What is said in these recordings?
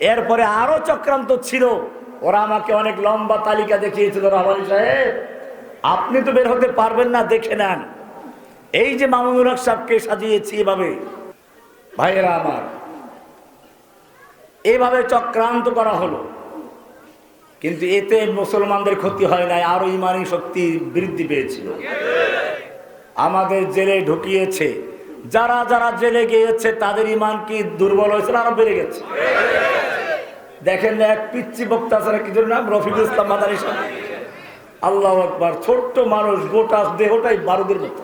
এরপরে আরও চক্রান্ত ছিল। ওরা আমাকে অনেক লম্বা তালিকা দেখিয়েছিল, রহমানি সাহেব। আপনি তো বের হতে পারবেন না, দেখে নেন। এই যে মামুনুল হক সাহেবকে সাজিয়েছি এভাবে। ভাইয়েরা আমার, এভাবে চক্রান্ত করা হলো। কিন্তু এতে মুসলমানদের ক্ষতি হয় নাই, আরও ইমানি শক্তি বৃদ্ধি পেয়েছিল। আমাদের জেলে ঢুকিয়েছে। যারা যারা জেলে গিয়েছে, তাদের ইমান কি দুর্বল হয়েছিল, আরও বেড়ে গেছে। দেখেন এক পিচ্ছি বক্তা ছাড়া কি নাম? রফিকুল ইসলাম মাদারি সাহেব। আল্লাহ একবার ছোট্ট মানুষ, গোটা দেহটাই বারুদের মতো।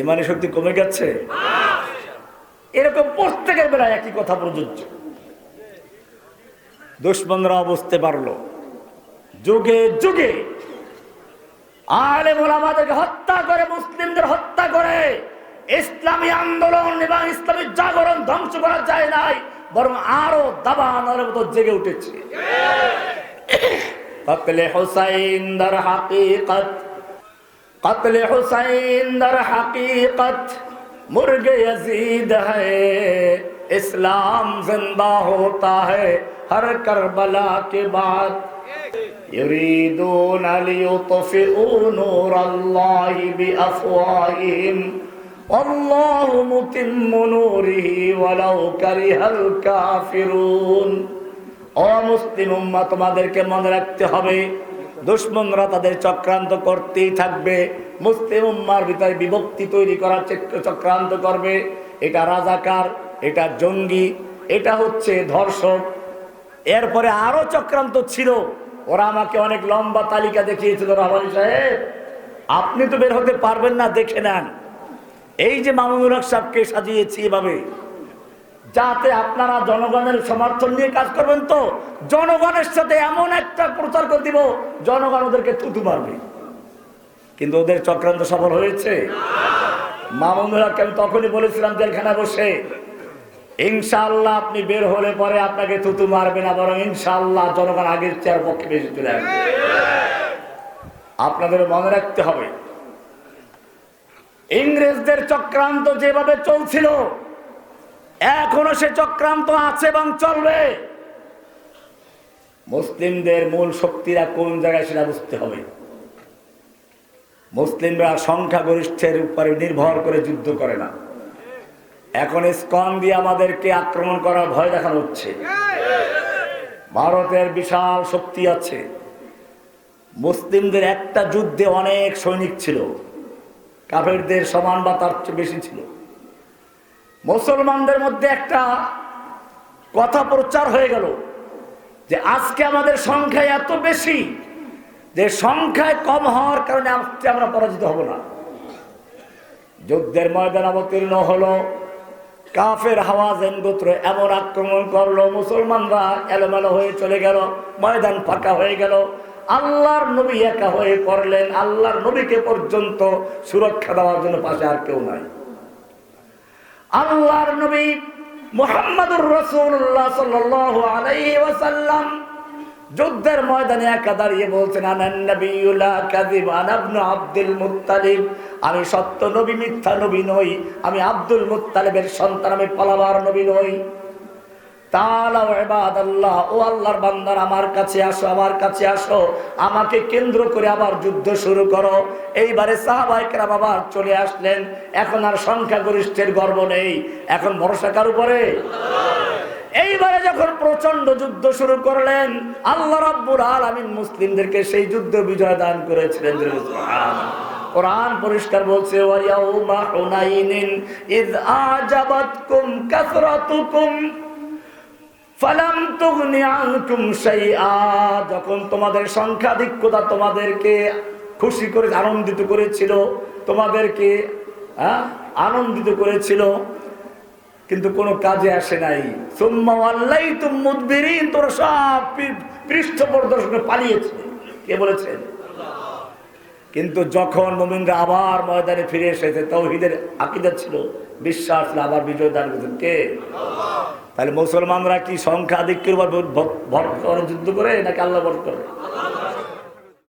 ইমানি শক্তি কমে গেছে। এরকম প্রত্যেকের বেলায় একই কথা প্রযোজ্য। দুশ্মনরা বুঝতে পারল, যুগে যুগে আলেমুল আমাদেরকে হত্যা করে, মুসলিমদের হত্যা করে। ইসলামী আন্দোলন এবং ইসলামী জাগরণ ধ্বংস করা যায় নাই। বরং আরো দাবানোর মতো জেগে উঠেছে কতলে হুসাইন দর হাকিকত কতলে হুসাইন দর হাকিকত মুর্গে यजीद है इस्लाम जिंदा होता है हर करबला के बाद يريدون ليطفئوا نور الله بأفواههم উম্মা, তোমাদেরকে মনে রাখতে হবে, দুশ্মনরা তাদের চক্রান্ত করতেই থাকবে। মুসলিম উম্মার ভিতরে বিভক্তি তৈরি করার চক্রান্ত করবে। এটা রাজাকার, এটা জঙ্গি, এটা হচ্ছে ধর্ষক। এরপরে আরও চক্রান্ত ছিল। ওরা আমাকে অনেক লম্বা তালিকা দেখিয়েছিল রহমান সাহেব। আপনি তো বের হতে পারবেন না, দেখে নেন। এই যে মামুনুল হক সাহেবকে সাজিয়েছি এভাবে, যাতে আপনারা জনগণের সমর্থন নিয়ে কাজ করবেন তো, জনগণের সাথে এমন একটা প্রচার করে দিব, জনগণ ওদেরকে থুতু মারবে। কিন্তু ওদের চক্রান্ত সফল হয়েছে। মামুনুল হককে আমি তখনই বলেছিলাম, জেলখানায় বসে, ইনশাআল্লাহ আপনি বের হলে পরে আপনাকে থুতু মারবে না, বরং ইনশাআল্লাহ জনগণ আগের চেয়ার পক্ষে বেশি চলে আসবে। আপনাদের মনে রাখতে হবে ইংরেজদের চক্রান্ত যেভাবে চলছিল, এখনও সে চক্রান্ত আছে এবং চলবে। মুসলিমদের মূল শক্তিরা কোন জায়গায় সেটা বুঝতে হবে। মুসলিমরা সংখ্যাগরিষ্ঠের উপরে নির্ভর করে যুদ্ধ করে না। এখন স্কন দিয়ে আমাদেরকে আক্রমণ করার ভয় দেখানো হচ্ছে। ভারতের বিশাল শক্তি আছে। মুসলিমদের একটা যুদ্ধে অনেক সৈনিক ছিল। কাফেরদের সমান বা তার চেয়ে বেশি ছিল। মুসলমানদের মধ্যে একটা কথা প্রচার হয়ে গেল যে আজকে আমাদের সংখ্যা এত বেশি যে সংখ্যায় কম হওয়ার কারণে আজকে আমরা পরাজিত হব না। যুদ্ধের ময়দান অবতীর্ণ হলো, কাফের হাওয়াজেন গোত্র এমন আক্রমণ করল, মুসলমানরা এলোমেলো হয়ে চলে গেল, ময়দান ফাঁকা হয়ে গেল আল্লাহর নবী একা হয়ে পড়লেন, আল্লাহর নবীকে পর্যন্ত সুরক্ষা দেওয়ার জন্য পাশে আর কেউ নাই। আল্লাহর নবী মোহাম্মদুর রসুল্লাহ ওয়াসাল্লাম যুদ্ধের ময়দানে একা দাঁড়িয়ে বলছেন আব্দুল আমি সত্য নবী, মিথ্যা নবী নই, আমি আব্দুল মুত্তালিবের সন্তান, আমি পালাবার নবী নই। আমার কাছে আসো, আমার কাছে আসো, আমাকে কেন্দ্র করে আবার যুদ্ধ শুরু করো। এইবারে চলে আসলেন, এখন আর সংখ্যাগরিষ্ঠের গর্ব নেই। এখন ভরসা কার উপরে? এইবারে যখন প্রচণ্ড যুদ্ধ শুরু করলেন, আল্লাহ রাব্বুল আলামিন মুসলিমদেরকে সেই যুদ্ধ বিজয় দান করেছিলেন। কোরআন পরিষ্কার বলছে যখন তোমাদের সংখ্যাধিক্যতা তোমাদেরকে খুশি করে আনন্দিত করেছিল তোমাদেরকে হ্যাঁ, আনন্দিত করেছিল কিন্তু কোনো কাজে আসে নাই। সুম্মা ওয়াল্লাইতুম মুদবিরিন তোরা সব পৃষ্ঠ প্রদর্শনে পালিয়েছে। কে বলেছেন কিন্তু যখন মুমিনরা আবার ময়দানে ফিরে এসেছে তৌহিদের আকিদা ছিল বিশ্বাস আবার বিজয় দান করেছেন কে? তাহলে মুসলমানরা কি সংখ্যা আধিক্যের উপর ভর- করে যুদ্ধ করে নাকি আল্লাহ ভর করে?